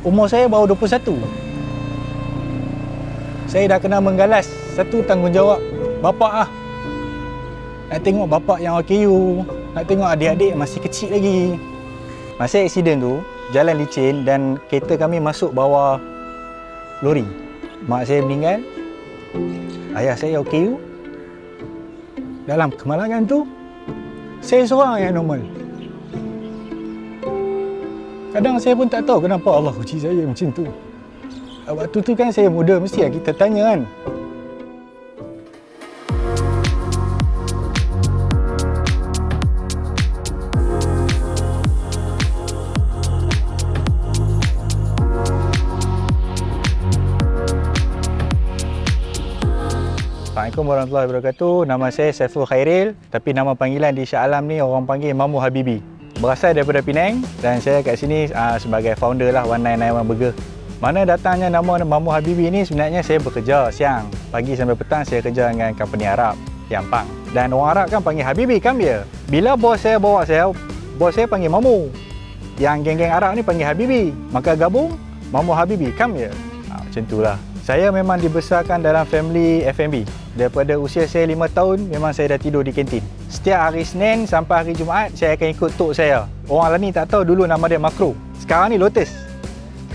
Umur saya baru 21. Saya dah kena menggalas satu tanggungjawab bapa ah. Nak tengok bapa yang OKU, nak tengok adik-adik masih kecil lagi. Masa aksiden tu, jalan licin dan kereta kami masuk bawah lori. Mak saya meninggal, ayah saya OKU. Dalam kemalangan tu, saya seorang yang normal. Kadang saya pun tak tahu kenapa Allah uji saya macam tu. Waktu tu kan saya muda, mesti kita tanya kan. Assalamualaikum warahmatullahi wabarakatuh. Nama saya Saiful Khairil, tapi nama panggilan di Shah Alam ni orang panggil Mamu Habibi. Berasal daripada Penang dan saya kat sini uh, sebagai founder lah 1991 Burger. Mana datangnya nama Mamu Habibi ni sebenarnya saya bekerja siang. Pagi sampai petang saya kerja dengan company Arab, Yampang. Dan orang Arab kan panggil Habibi, come here. Bila bos saya bawa saya, bos saya panggil Mamu. Yang geng-geng Arab ni panggil Habibi. Maka gabung, Mamu Habibi, come here. Ha, macam itulah. Saya memang dibesarkan dalam family F&B. Daripada usia saya 5 tahun, memang saya dah tidur di kantin. Setiap hari Senin sampai hari Jumaat, saya akan ikut tok saya. Orang lain ni tak tahu dulu nama dia Makro. Sekarang ni Lotus.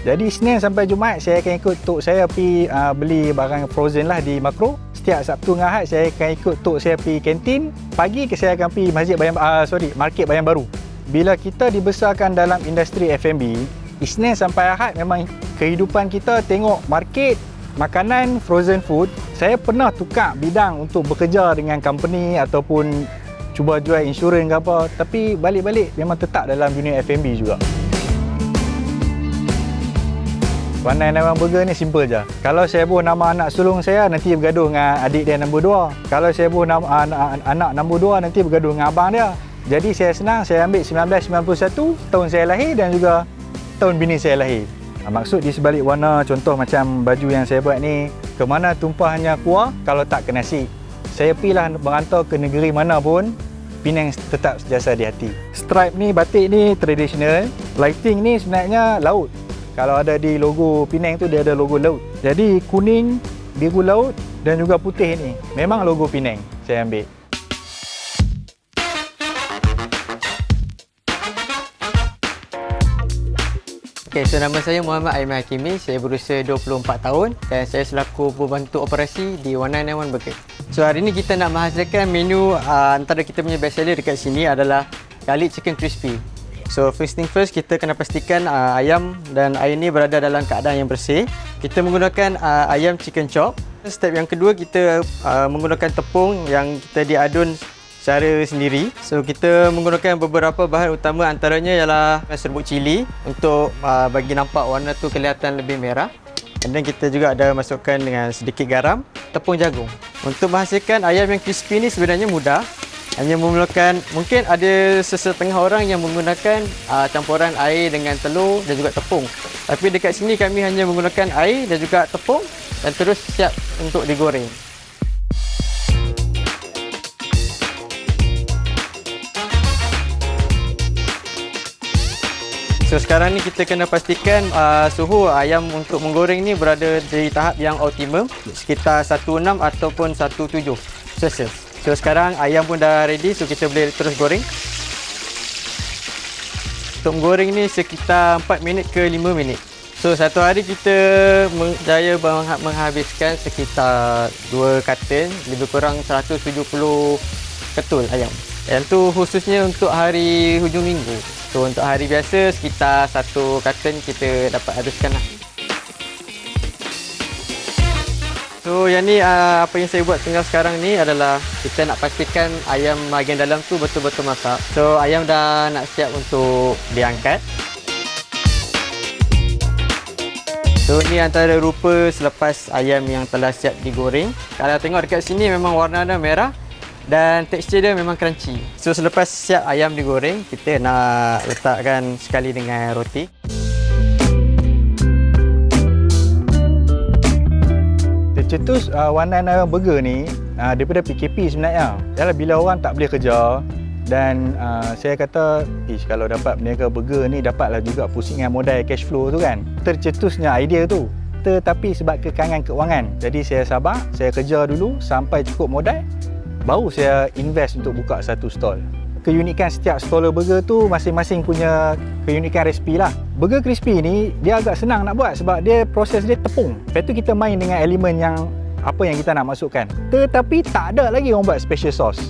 Jadi Senin sampai Jumaat, saya akan ikut tok saya pergi uh, beli barang frozen lah di Makro. Setiap Sabtu dengan Ahad, saya akan ikut tok saya pergi kantin. Pagi ke saya akan pergi masjid Bayan, uh, sorry, market Bayan Baru. Bila kita dibesarkan dalam industri F&B, Isnin sampai Ahad memang kehidupan kita tengok market, makanan frozen food saya pernah tukar bidang untuk bekerja dengan company ataupun cuba jual insurans ke apa tapi balik-balik memang tetap dalam dunia F&B juga Warna nama burger ni simple je. Kalau saya buh nama anak sulung saya nanti bergaduh dengan adik dia nombor dua. Kalau saya buh nama anak, anak nombor dua nanti bergaduh dengan abang dia. Jadi saya senang saya ambil 1991 tahun saya lahir dan juga tahun bini saya lahir. Ha, maksud di sebalik warna contoh macam baju yang saya buat ni ke mana tumpahnya kuah kalau tak ke nasi. Saya pergilah merantau ke negeri mana pun Penang tetap sejasa di hati. Stripe ni batik ni tradisional, lighting ni sebenarnya laut. Kalau ada di logo Penang tu dia ada logo laut. Jadi kuning, biru laut dan juga putih ni memang logo Penang saya ambil. Okay, so nama saya Muhammad Aiman Hakimi. Saya berusia 24 tahun dan saya selaku pembantu operasi di 1991 Burger. So hari ini kita nak menghasilkan menu uh, antara kita punya best seller dekat sini adalah garlic chicken crispy. So first thing first kita kena pastikan uh, ayam dan air ni berada dalam keadaan yang bersih. Kita menggunakan uh, ayam chicken chop. Step yang kedua kita uh, menggunakan tepung yang kita diadun secara sendiri. So kita menggunakan beberapa bahan utama antaranya ialah serbuk cili untuk uh, bagi nampak warna tu kelihatan lebih merah. And then kita juga ada masukkan dengan sedikit garam, tepung jagung. Untuk menghasilkan ayam yang crispy ni sebenarnya mudah. Hanya memerlukan mungkin ada sesetengah orang yang menggunakan uh, campuran air dengan telur dan juga tepung. Tapi dekat sini kami hanya menggunakan air dan juga tepung dan terus siap untuk digoreng. So sekarang ni kita kena pastikan uh, suhu ayam untuk menggoreng ni berada di tahap yang optimum sekitar 16 ataupun 17 Celsius. So sekarang ayam pun dah ready so kita boleh terus goreng. Untuk menggoreng ni sekitar 4 minit ke 5 minit. So satu hari kita berjaya menghabiskan sekitar 2 karton lebih kurang 170 ketul ayam. Yang tu khususnya untuk hari hujung minggu. So untuk hari biasa sekitar satu karton kita dapat habiskan lah. So yang ni uh, apa yang saya buat tengah sekarang ni adalah kita nak pastikan ayam bahagian dalam tu betul-betul masak. So ayam dah nak siap untuk diangkat. So ni antara rupa selepas ayam yang telah siap digoreng. Kalau tengok dekat sini memang warna dia merah dan tekstur dia memang crunchy. So selepas siap ayam digoreng, kita nak letakkan sekali dengan roti. Tercetus uh, warna burger ni uh, daripada PKP sebenarnya. Yalah bila orang tak boleh kerja, dan uh, saya kata ish kalau dapat berniaga burger ni dapatlah juga pusingan modal cash flow tu kan tercetusnya idea tu tetapi sebab kekangan keuangan jadi saya sabar saya kerja dulu sampai cukup modal baru saya invest untuk buka satu stall. Keunikan setiap stall burger tu masing-masing punya keunikan resipi lah. Burger crispy ni dia agak senang nak buat sebab dia proses dia tepung. Lepas tu kita main dengan elemen yang apa yang kita nak masukkan. Tetapi tak ada lagi orang buat special sauce.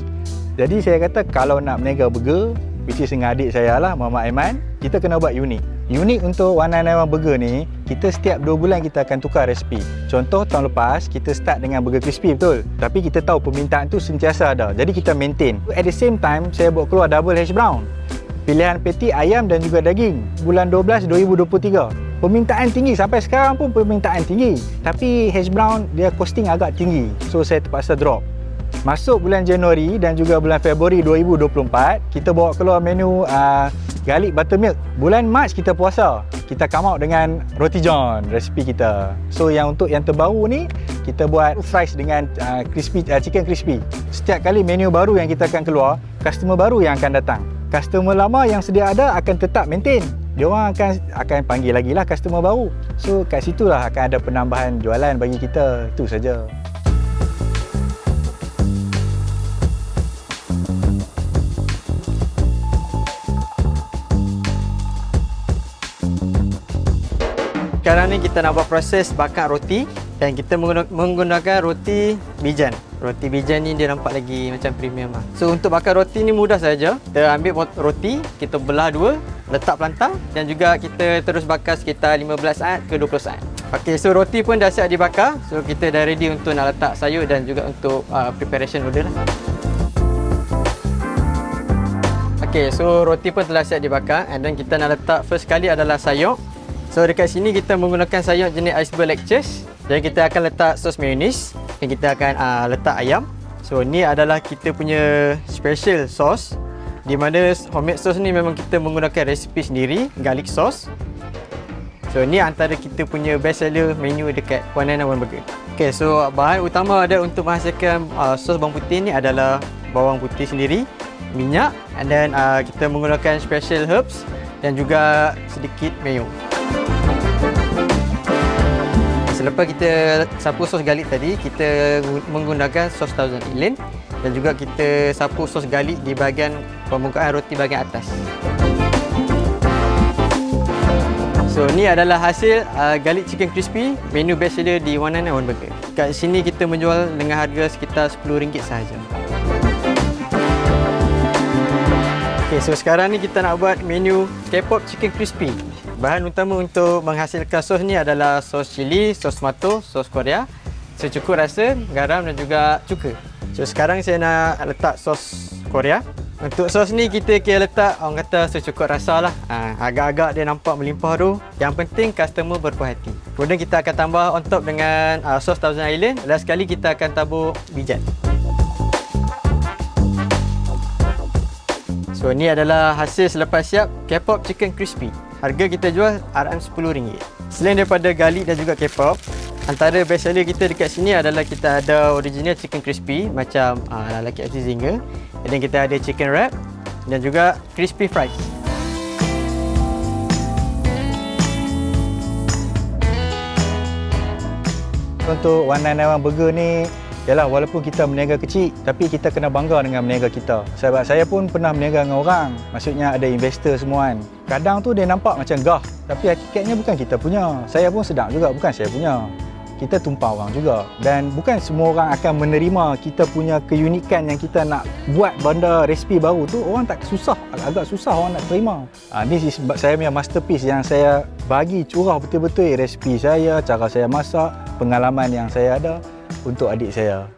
Jadi saya kata kalau nak berniaga burger which is dengan adik saya lah Muhammad Aiman kita kena buat unik unik untuk One Nine One Burger ni kita setiap 2 bulan kita akan tukar resipi. Contoh tahun lepas kita start dengan burger crispy betul? Tapi kita tahu permintaan tu sentiasa ada. Jadi kita maintain. At the same time saya buat keluar double hash brown. Pilihan patty ayam dan juga daging. Bulan 12 2023 permintaan tinggi. Sampai sekarang pun permintaan tinggi. Tapi hash brown dia costing agak tinggi. So saya terpaksa drop. Masuk bulan Januari dan juga bulan Februari 2024, kita bawa keluar menu uh, garlic buttermilk. Bulan Mac kita puasa, kita come out dengan roti john, resipi kita. So yang untuk yang terbaru ni, kita buat fries dengan uh, crispy uh, chicken crispy. Setiap kali menu baru yang kita akan keluar, customer baru yang akan datang. Customer lama yang sedia ada akan tetap maintain. Dia orang akan akan panggil lagi lah customer baru. So kat situlah akan ada penambahan jualan bagi kita. Itu saja. Sekarang ni kita nak buat proses bakar roti dan kita mengguna- menggunakan roti bijan. Roti bijan ni dia nampak lagi macam premium lah. So untuk bakar roti ni mudah saja. Kita ambil roti, kita belah dua, letak pelantang dan juga kita terus bakar sekitar 15 saat ke 20 saat. Okey, so roti pun dah siap dibakar. So kita dah ready untuk nak letak sayur dan juga untuk uh, preparation order lah. Okey, so roti pun telah siap dibakar and then kita nak letak first kali adalah sayur. So dekat sini kita menggunakan sayur jenis iceberg lectures dan kita akan letak sos mayonnaise dan kita akan uh, letak ayam. So ni adalah kita punya special sauce di mana homemade sauce ni memang kita menggunakan resipi sendiri, garlic sauce. So ni antara kita punya best seller menu dekat One Nine One Burger. Okay, so bahan utama ada untuk menghasilkan uh, sos bawang putih ni adalah bawang putih sendiri, minyak and then uh, kita menggunakan special herbs dan juga sedikit mayo. Selepas kita sapu sos garlic tadi, kita menggunakan sos Thousand Island dan juga kita sapu sos garlic di bahagian permukaan roti bahagian atas. So ni adalah hasil uh, garlic chicken crispy menu best seller di One Nine One Burger. Kat sini kita menjual dengan harga sekitar RM10 sahaja. Okay, so sekarang ni kita nak buat menu K-pop chicken crispy. Bahan utama untuk menghasilkan sos ni adalah sos cili, sos tomato, sos Korea, secukup rasa, garam dan juga cuka. So sekarang saya nak letak sos Korea. Untuk sos ni kita kira letak orang kata secukup rasa lah. Ha, agak-agak dia nampak melimpah tu. Yang penting customer berpuas hati. Kemudian kita akan tambah on top dengan uh, sos Thousand Island. Last sekali kita akan tabur bijan. So ni adalah hasil selepas siap K-pop chicken crispy. Harga kita jual RM10. Selain daripada garlic dan juga K-pop, antara best seller kita dekat sini adalah kita ada original chicken crispy macam uh, ala KFC Zinger. Dan kita ada chicken wrap dan juga crispy fries. Untuk One Nine Nine One Burger ni Yalah walaupun kita berniaga kecil tapi kita kena bangga dengan berniaga kita. Sebab saya pun pernah berniaga dengan orang. Maksudnya ada investor semua kan. Kadang tu dia nampak macam gah tapi hakikatnya bukan kita punya. Saya pun sedang juga bukan saya punya. Kita tumpah orang juga dan bukan semua orang akan menerima kita punya keunikan yang kita nak buat benda resipi baru tu orang tak susah agak susah orang nak terima. Ha, ni is saya punya masterpiece yang saya bagi curah betul-betul resipi saya, cara saya masak, pengalaman yang saya ada untuk adik saya.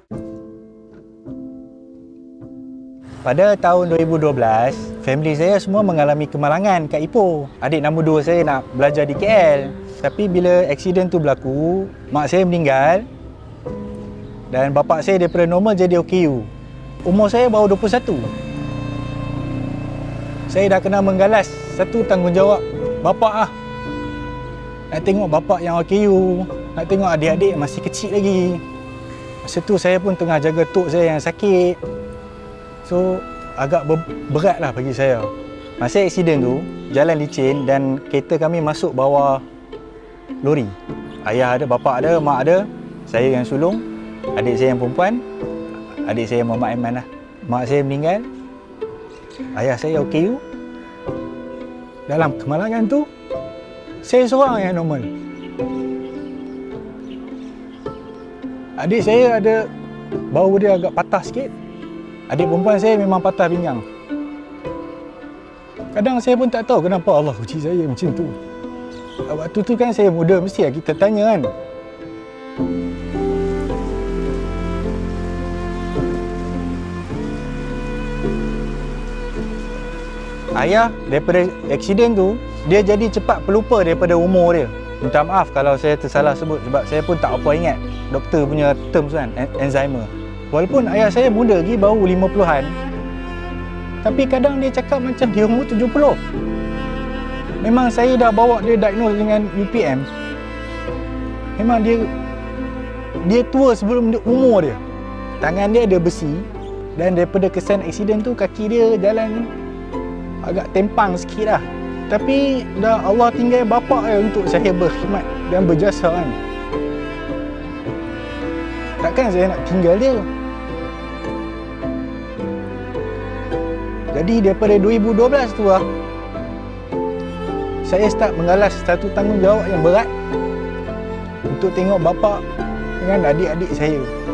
Pada tahun 2012, family saya semua mengalami kemalangan kat Ipoh. Adik nombor dua saya nak belajar di KL. Tapi bila aksiden tu berlaku, mak saya meninggal dan bapa saya daripada normal jadi OKU. Umur saya baru 21. Saya dah kena menggalas satu tanggungjawab bapa ah. Nak tengok bapa yang OKU, nak tengok adik-adik masih kecil lagi. Masa tu saya pun tengah jaga tok saya yang sakit. So, agak ber- berat lah bagi saya. Masa aksiden tu, jalan licin dan kereta kami masuk bawah lori. Ayah ada, bapa ada, mak ada, saya yang sulung, adik saya yang perempuan, adik saya Muhammad Aiman lah. Mak saya meninggal, ayah saya OKU. Dalam kemalangan tu, saya seorang yang normal. Adik saya ada bau dia agak patah sikit. Adik perempuan saya memang patah pinggang. Kadang saya pun tak tahu kenapa Allah uji saya macam tu. Waktu tu kan saya muda, mesti lah kita tanya kan. Ayah daripada aksiden tu, dia jadi cepat pelupa daripada umur dia. Minta maaf kalau saya tersalah sebut sebab saya pun tak apa ingat doktor punya terms kan, Alzheimer. Walaupun ayah saya muda lagi, baru 50-an. Tapi kadang dia cakap macam dia umur 70. Memang saya dah bawa dia diagnose dengan UPM. Memang dia dia tua sebelum dia umur dia. Tangan dia ada besi dan daripada kesan aksiden tu kaki dia jalan agak tempang sikit lah. Tapi dah Allah tinggal bapa dia untuk saya berkhidmat dan berjasa kan. Takkan saya nak tinggal dia? Jadi daripada 2012 tu lah saya start mengalas satu tanggungjawab yang berat untuk tengok bapa dengan adik-adik saya.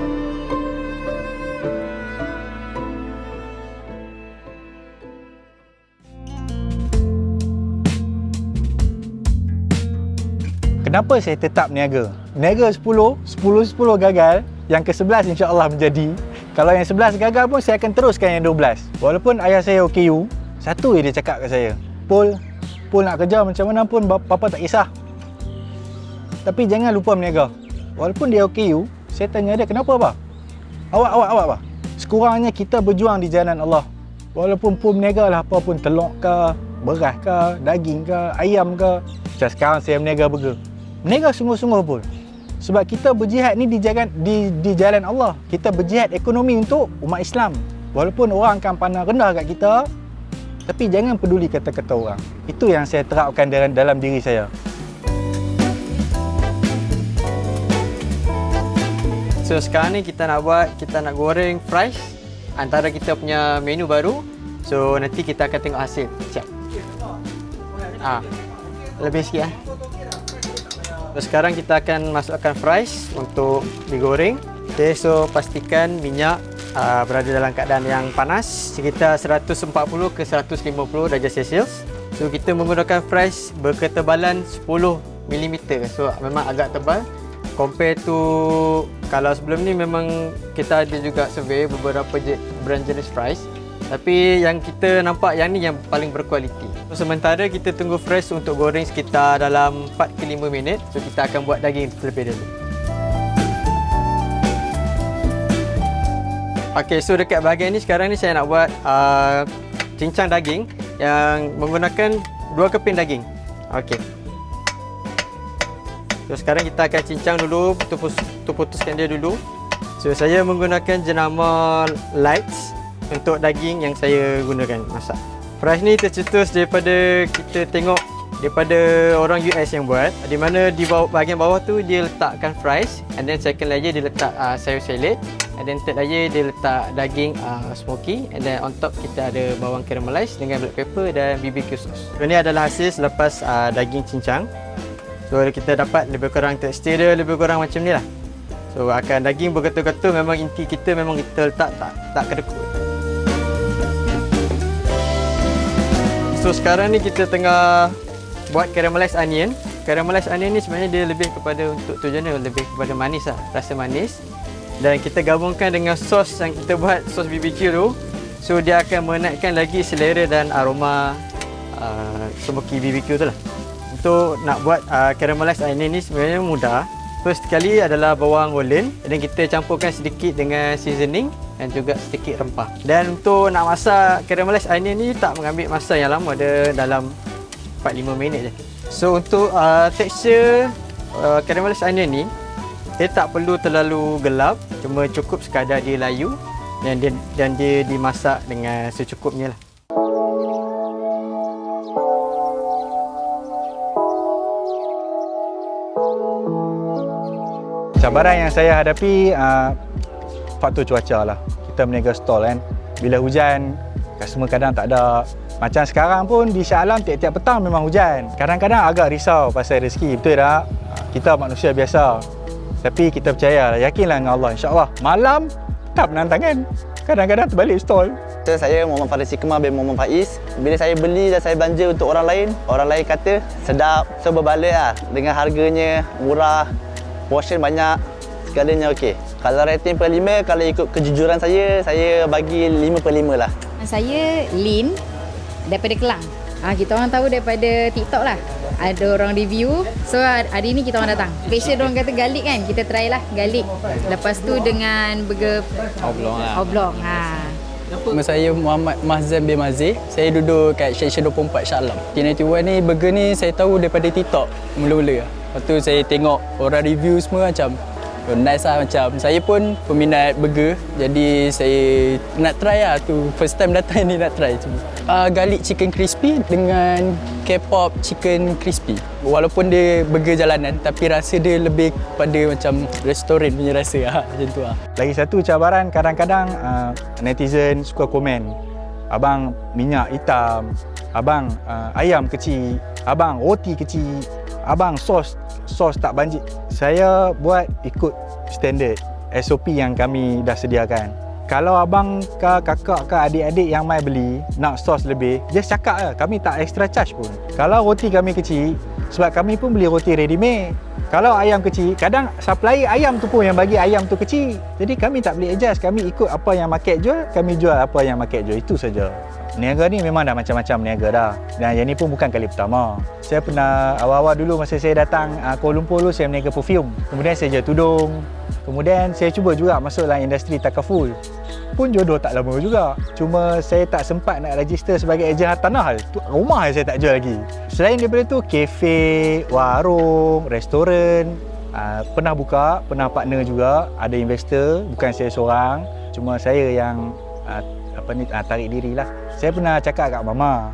Kenapa saya tetap niaga? Niaga 10, 10-10 gagal, yang ke-11 insya-Allah menjadi. Kalau yang 11 gagal pun saya akan teruskan yang 12. Walaupun ayah saya OKU, satu je dia cakap kat saya, Pul, Pul nak kerja macam mana pun papa tak kisah. Tapi jangan lupa berniaga. Walaupun dia OKU, saya tanya dia kenapa apa? Awak, awak, awak apa? Sekurangnya kita berjuang di jalan Allah. Walaupun pun berniaga lah apa pun telur ke, beras ke, daging ke, ayam ke. Macam sekarang saya berniaga burger. Berniaga sungguh-sungguh pun. Sebab kita berjihad ni di jalan di di jalan Allah. Kita berjihad ekonomi untuk umat Islam. Walaupun orang akan pandang rendah kat kita, tapi jangan peduli kata-kata orang. Itu yang saya terapkan dalam, dalam diri saya. So sekarang ni kita nak buat, kita nak goreng fries antara kita punya menu baru. So nanti kita akan tengok hasil. Siap. Ah. Lebih sikit eh. Sekarang kita akan masukkan fries untuk digoreng. Okay, so pastikan minyak uh, berada dalam keadaan yang panas sekitar 140 ke 150 darjah Celsius. So kita menggunakan fries berketebalan 10 mm. So memang agak tebal compare to kalau sebelum ni memang kita ada juga survey beberapa brand jenis fries tapi yang kita nampak yang ni yang paling berkualiti. So, sementara kita tunggu fresh untuk goreng sekitar dalam 4 ke 5 minit. So kita akan buat daging terlebih dahulu. Okey, so dekat bahagian ni sekarang ni saya nak buat uh, cincang daging yang menggunakan dua keping daging. Okey. So sekarang kita akan cincang dulu, putus, putuskan dia dulu. So saya menggunakan jenama lights untuk daging yang saya gunakan masak. Fries ni tercetus daripada kita tengok daripada orang US yang buat di mana di bawah, bahagian bawah tu dia letakkan fries and then second layer dia letak uh, sayur salad and then third layer dia letak daging uh, smoky and then on top kita ada bawang caramelized dengan black pepper dan BBQ sauce. So ni adalah hasil selepas uh, daging cincang. So kita dapat lebih kurang tekstur dia lebih kurang macam ni lah. So akan daging bergetul-getul memang inti kita memang kita letak tak tak kedekut. So sekarang ni kita tengah buat caramelized onion. Caramelized onion ni sebenarnya dia lebih kepada untuk tujuan dia lebih kepada manis lah, rasa manis. Dan kita gabungkan dengan sos yang kita buat, sos BBQ tu. So dia akan menaikkan lagi selera dan aroma uh, smoky BBQ tu lah. Untuk nak buat uh, caramelized onion ni sebenarnya mudah. First sekali adalah bawang golden dan kita campurkan sedikit dengan seasoning dan juga sedikit rempah. Dan untuk nak masak caramelized onion ni tak mengambil masa yang lama, dia dalam 4-5 minit je. So untuk uh, tekstur uh, caramelized onion ni dia tak perlu terlalu gelap, cuma cukup sekadar dia layu dan dia dan dia dimasak dengan secukupnya lah. Cabaran yang saya hadapi uh, faktor cuaca lah. Kita berniaga stall kan. Bila hujan, customer kadang tak ada. Macam sekarang pun di Shah Alam tiap-tiap petang memang hujan. Kadang-kadang agak risau pasal rezeki. Betul tak? Kita manusia biasa. Tapi kita percaya, yakinlah dengan Allah. InsyaAllah malam tak menantangan. Kadang-kadang terbalik stall. So, saya Muhammad Faris Hikmah bin Muhammad Faiz. Bila saya beli dan saya belanja untuk orang lain, orang lain kata sedap. So berbalik lah. Dengan harganya murah, portion banyak, segalanya okey. Kalau rating per 5, kalau ikut kejujuran saya, saya bagi 5 per 5 lah. Saya Lin daripada Kelang. Ha, kita orang tahu daripada TikTok lah. Ada orang review. So hari ni kita orang datang. Special orang kata galik kan. Kita try lah galik. Lepas tu dengan burger Oblong lah. oblong. Ha. Nama saya Muhammad Mahzan bin Mazir. Saya duduk kat Section 24 Shah Alam. T91 ni burger ni saya tahu daripada TikTok mula-mula. Lepas tu saya tengok orang review semua macam nice lah macam. Saya pun peminat burger. Jadi saya nak try lah tu. First time datang ni nak try cuma. Uh, garlic chicken crispy dengan K-pop chicken crispy. Walaupun dia burger jalanan tapi rasa dia lebih pada macam restoran punya rasa lah. Macam tu lah. Lagi satu cabaran kadang-kadang uh, netizen suka komen abang minyak hitam, abang uh, ayam kecil, abang roti kecil, abang sos sos tak banjir. Saya buat ikut standard SOP yang kami dah sediakan. Kalau abang ke kakak ke adik-adik yang mai beli nak sos lebih, just cakap lah. Kami tak extra charge pun. Kalau roti kami kecil, sebab kami pun beli roti ready made. Kalau ayam kecil, kadang supplier ayam tu pun yang bagi ayam tu kecil. Jadi kami tak boleh adjust, kami ikut apa yang market jual, kami jual apa yang market jual. Itu saja. Niaga ni memang dah macam-macam niaga dah. Dan yang ni pun bukan kali pertama. Saya pernah awal-awal dulu masa saya datang uh, Kuala Lumpur dulu saya berniaga perfume. Kemudian saya jual tudung. Kemudian saya cuba juga masuk dalam industri takaful. Pun jodoh tak lama juga. Cuma saya tak sempat nak register sebagai ejen hartanah. Rumah saya tak jual lagi. Selain daripada tu, kafe, warung, restoran, uh, pernah buka, pernah partner juga, ada investor, bukan saya seorang. Cuma saya yang uh, apa ni uh, tarik diri lah. Saya pernah cakap kat mama,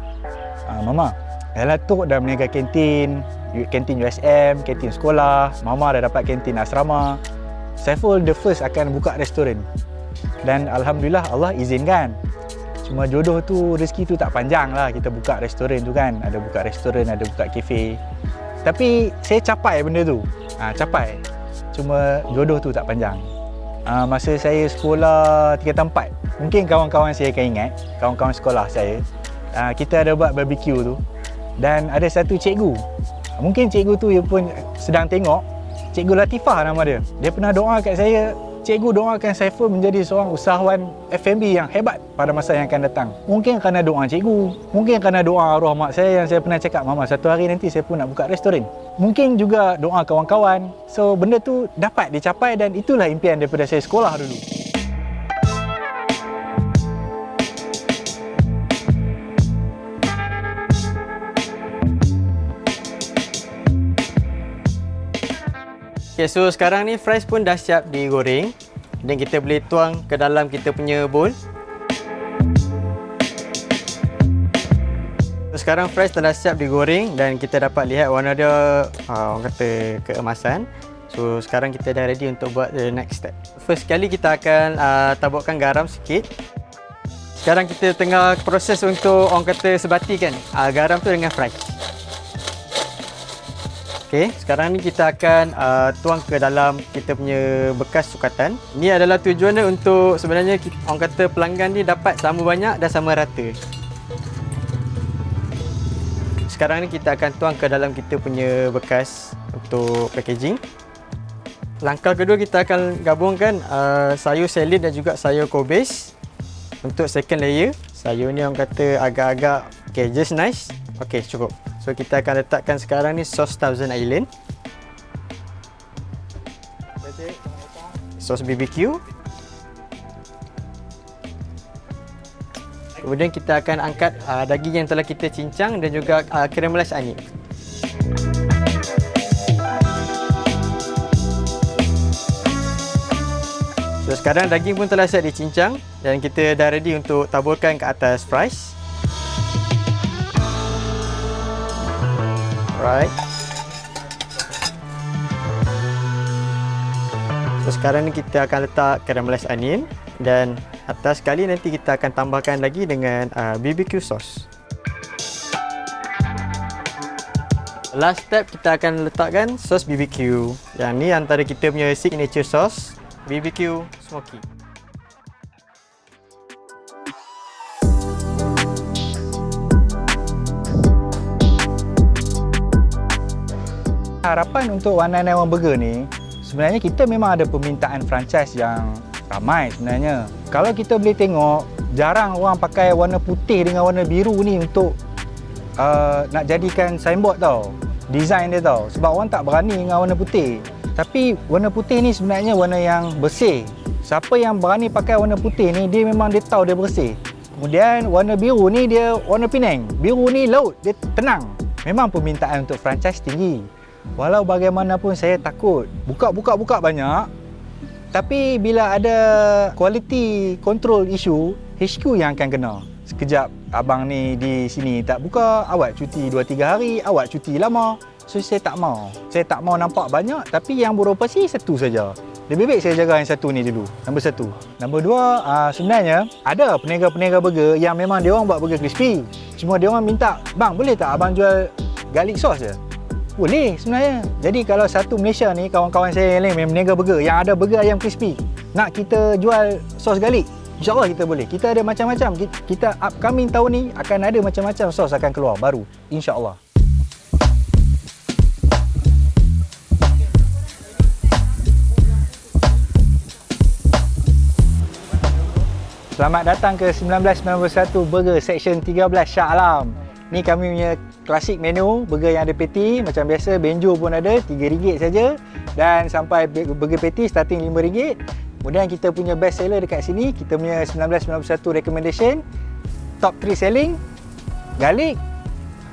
uh, mama, Ella tu dah berniaga kantin, kantin USM, kantin sekolah, mama dah dapat kantin asrama. Saiful the first akan buka restoran. Dan Alhamdulillah Allah izinkan. Cuma jodoh tu, rezeki tu tak panjang lah kita buka restoran tu kan. Ada buka restoran, ada buka kafe. Tapi saya capai benda tu. Ha, capai. Cuma jodoh tu tak panjang. Ha, masa saya sekolah tingkatan 4, mungkin kawan-kawan saya akan ingat, kawan-kawan sekolah saya, ha, kita ada buat barbecue tu. Dan ada satu cikgu. Mungkin cikgu tu dia pun sedang tengok. Cikgu Latifah nama dia. Dia pernah doa kat saya, cikgu doakan Saiful menjadi seorang usahawan F&B yang hebat pada masa yang akan datang. Mungkin kerana doa cikgu, mungkin kerana doa arwah mak saya yang saya pernah cakap, Mama satu hari nanti saya pun nak buka restoran. Mungkin juga doa kawan-kawan. So benda tu dapat dicapai dan itulah impian daripada saya sekolah dulu. Okay, so sekarang ni fries pun dah siap digoreng dan kita boleh tuang ke dalam kita punya bowl. Sekarang fries dah siap digoreng dan kita dapat lihat warna dia uh, orang kata keemasan. So sekarang kita dah ready untuk buat the next step. First kali kita akan uh, taburkan garam sikit. Sekarang kita tengah proses untuk orang kata sebati kan. Uh, garam tu dengan fries. Okey, sekarang ni kita akan uh, tuang ke dalam kita punya bekas sukatan. Ini adalah tujuannya untuk sebenarnya orang kata pelanggan ni dapat sama banyak dan sama rata. Sekarang ni kita akan tuang ke dalam kita punya bekas untuk packaging. Langkah kedua kita akan gabungkan uh, sayur salad dan juga sayur kobis untuk second layer. Sayur ni orang kata agak-agak okay, just nice. Okey, cukup. So kita akan letakkan sekarang ni sos Thousand Island. Sos BBQ. Kemudian kita akan angkat uh, daging yang telah kita cincang dan juga uh, caramelize onion. So sekarang daging pun telah siap dicincang dan kita dah ready untuk taburkan ke atas fries. Right. So sekarang ni kita akan letak caramelized onion dan atas sekali nanti kita akan tambahkan lagi dengan uh, BBQ sauce. Last step kita akan letakkan sos BBQ. Yang ni antara kita punya signature sauce BBQ smoky. Harapan untuk 191 Burger ni sebenarnya kita memang ada permintaan franchise yang ramai sebenarnya. Kalau kita boleh tengok jarang orang pakai warna putih dengan warna biru ni untuk uh, nak jadikan signboard tau. Design dia tau. Sebab orang tak berani dengan warna putih. Tapi warna putih ni sebenarnya warna yang bersih. Siapa yang berani pakai warna putih ni dia memang dia tahu dia bersih. Kemudian warna biru ni dia warna Penang. Biru ni laut, dia tenang. Memang permintaan untuk franchise tinggi. Walau bagaimanapun saya takut. Buka-buka-buka banyak. Tapi bila ada quality control issue, HQ yang akan kena. Sekejap abang ni di sini tak buka, awak cuti 2-3 hari, awak cuti lama. So saya tak mau. Saya tak mau nampak banyak tapi yang beroperasi satu saja. Lebih baik saya jaga yang satu ni dulu. Nombor satu. Nombor dua, uh, sebenarnya ada peniaga-peniaga burger yang memang dia orang buat burger crispy. Cuma dia orang minta, bang boleh tak abang jual garlic sauce je? Boleh sebenarnya. Jadi kalau satu Malaysia ni kawan-kawan saya yang lain yang meniaga burger yang ada burger ayam crispy, nak kita jual sos garlic, InsyaAllah kita boleh. Kita ada macam-macam. Kita upcoming tahun ni akan ada macam-macam sos akan keluar baru. InsyaAllah. Selamat datang ke 1991 Burger Section 13 Shah Alam. Ni kami punya klasik menu burger yang ada patty macam biasa benjo pun ada RM3 saja dan sampai burger patty starting RM5. Kemudian kita punya best seller dekat sini kita punya 1991 recommendation top 3 selling garlic,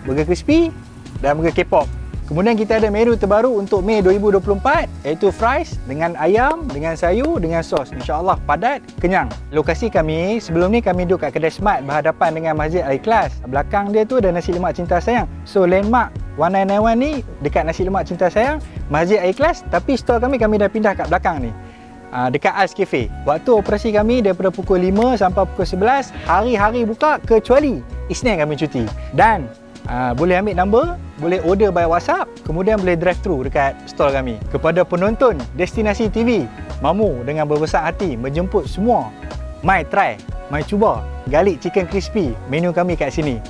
burger crispy dan burger K-pop. Kemudian kita ada menu terbaru untuk Mei 2024 iaitu fries dengan ayam, dengan sayur, dengan sos. InsyaAllah padat, kenyang. Lokasi kami, sebelum ni kami duduk kat kedai Smart berhadapan dengan Masjid Al-Ikhlas. Belakang dia tu ada nasi lemak cinta sayang. So landmark 1991 ni dekat nasi lemak cinta sayang, Masjid Al-Ikhlas tapi store kami kami dah pindah kat belakang ni. Uh, dekat Ars Cafe. Waktu operasi kami daripada pukul 5 sampai pukul 11, hari-hari buka kecuali Isnin kami cuti. Dan uh, boleh ambil number, boleh order by WhatsApp, kemudian boleh drive thru dekat store kami. Kepada penonton Destinasi TV, mamu dengan berbesar hati menjemput semua. Mai try, mai cuba garlic chicken crispy menu kami kat sini.